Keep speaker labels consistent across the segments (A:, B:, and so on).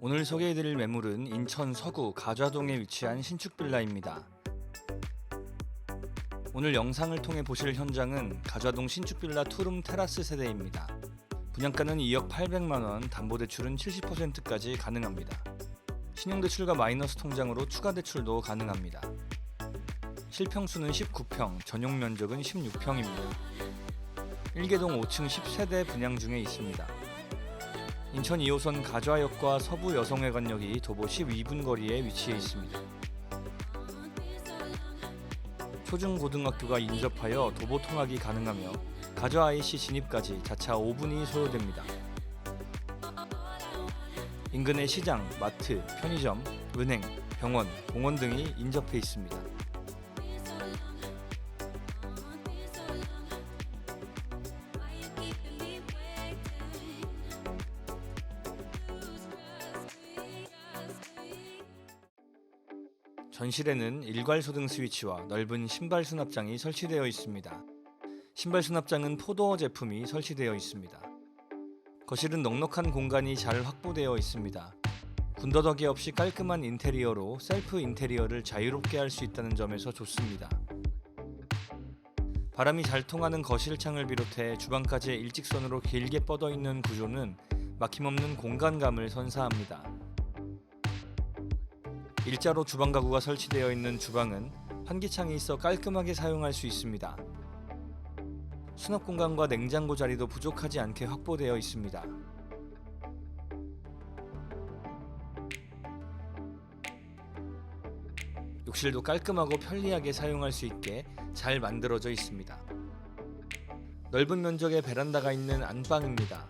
A: 오늘 소개해드릴 매물은 인천 서구 가좌동에 위치한 신축 빌라입니다. 오늘 영상을 통해 보실 현장은 가좌동 신축 빌라 투룸 테라스 세대입니다. 분양가는 2억 800만 원, 담보대출은 70%까지 가능합니다. 신용대출과 마이너스 통장으로 추가 대출도 가능합니다. 실평수는 19평, 전용 면적은 16평입니다. 1개동 5층 10세대 분양 중에 있습니다. 인천 2호선 가좌역과 서부 여성회관역이 도보 12분 거리에 위치해 있습니다. 초중고등학교가 인접하여 도보 통학이 가능하며 가좌 IC 진입까지 자차 5분이 소요됩니다. 인근의 시장, 마트, 편의점, 은행, 병원, 공원 등이 인접해 있습니다. 전실에는 일괄 소등 스위치와 넓은 신발 수납장이 설치되어 있습니다. 신발 수납장은 포도어 제품이 설치되어 있습니다. 거실은 넉넉한 공간이 잘 확보되어 있습니다. 군더더기 없이 깔끔한 인테리어로 셀프 인테리어를 자유롭게 할 수 있다는 점에서 좋습니다. 바람이 잘 통하는 거실 창을 비롯해 주방까지 일직선으로 길게 뻗어 있는 구조는 막힘없는 공간감을 선사합니다. 일자로 주방 가구가 설치되어 있는 주방은 환기창이 있어 깔끔하게 사용할 수 있습니다. 수납 공간과 냉장고 자리도 부족하지 않게 확보되어 있습니다. 욕실도 깔끔하고 편리하게 사용할 수 있게 잘 만들어져 있습니다. 넓은 면적의 베란다가 있는 안방입니다.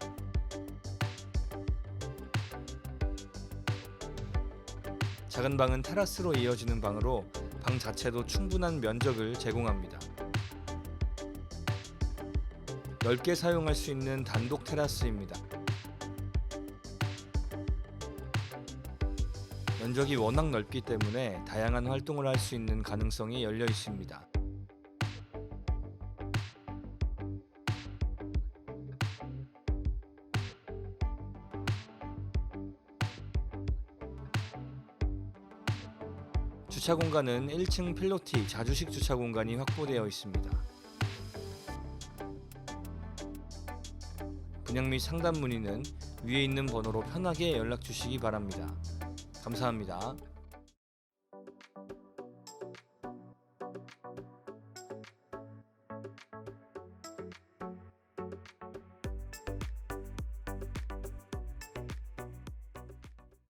A: 작은 방은 테라스로 이어지는 방으로 방 자체도 충분한 면적을 제공합니다. 넓게 사용할 수 있는 단독 테라스입니다. 면적이 워낙 넓기 때문에 다양한 활동을 할 수 있는 가능성이 열려 있습니다. 주차 공간은 1층 필로티 자주식 주차 공간이 확보되어 있습니다. 분양 및 상담 문의는 위에 있는 번호로 편하게 연락 주시기 바랍니다. 감사합니다.